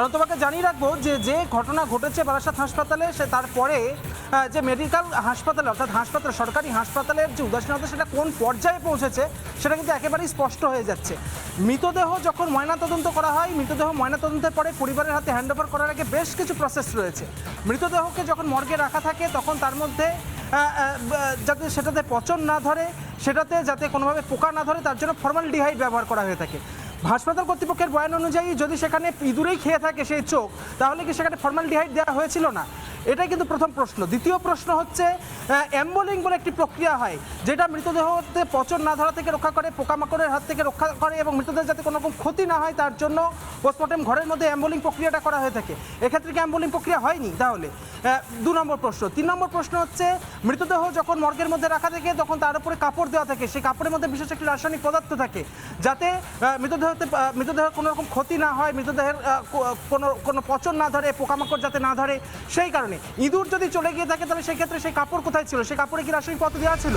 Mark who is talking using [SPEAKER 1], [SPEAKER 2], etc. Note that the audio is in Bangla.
[SPEAKER 1] কারণ তোমাকে জানিয়ে রাখব যে যে ঘটনা ঘটেছে বারাসাত হাসপাতালে, সে তারপরে যে মেডিকেল হাসপাতালে, অর্থাৎ হাসপাতাল, সরকারি হাসপাতালের যে উদাসীনতা, সেটা কোন পর্যায়ে পৌঁছেছে, সেটা কিন্তু একেবারেই স্পষ্ট হয়ে যাচ্ছে। মৃতদেহ যখন ময়নাতদন্ত করা হয়, মৃতদেহ ময়নাতদন্তের পরে পরিবারের হাতে হ্যান্ডওভার করার আগে বেশ কিছু প্রসেস রয়েছে। মৃতদেহকে যখন মর্গে রাখা থাকে, তখন তার মধ্যে যাতে সেটাতে পচন না ধরে, সেটাতে যাতে কোনোভাবে পোকা না ধরে, তার জন্য ফর্মাল ডিহাইড ব্যবহার করা হয়ে থাকে। হাসপাতাল কর্তৃপক্ষের বয়ান অনুযায়ী যদি সেখানে ইঁদুরেই খেয়ে থাকে সেই চোখ, তাহলে কি সেখানে ফর্মালডিহাইড দেওয়া হয়েছিল না? এটাই কিন্তু প্রথম প্রশ্ন। দ্বিতীয় প্রশ্ন হচ্ছে অ্যাম্বোলিং বলে একটি প্রক্রিয়া হয়, যেটা মৃতদেহতে পচন না ধরা থেকে রক্ষা করে, পোকামাকড়ের হাত থেকে রক্ষা করে এবং মৃতদেহ যাতে কোনো রকম ক্ষতি না হয় তার জন্য পোস্টমর্টেম ঘরের মধ্যে অ্যাম্বোলিং প্রক্রিয়াটা করা হয়ে থাকে। এক্ষেত্রে কি অ্যাম্বোলিং প্রক্রিয়া হয়নি? তাহলে দু নম্বর প্রশ্ন। তিন নম্বর প্রশ্ন হচ্ছে, মৃতদেহ যখন মর্গের মধ্যে রাখা থাকে, তখন তার উপরে কাপড় দেওয়া থাকে। সেই কাপড়ের মধ্যে বিশেষ একটি রাসায়নিক পদার্থ থাকে, যাতে মৃতদেহতে মৃতদেহের কোনো রকম ক্ষতি না হয়, মৃতদেহের কোনো কোনো পচন না ধরে, পোকামাকড় যাতে না ধরে, সেই কারণে। ইঁদুর যদি চলে গিয়ে থাকে, তাহলে সেই ক্ষেত্রে সেই কাপড় কোথায় ছিল? সে কাপড়ে কি রাসায়নিক পদার্থ দেওয়া ছিল?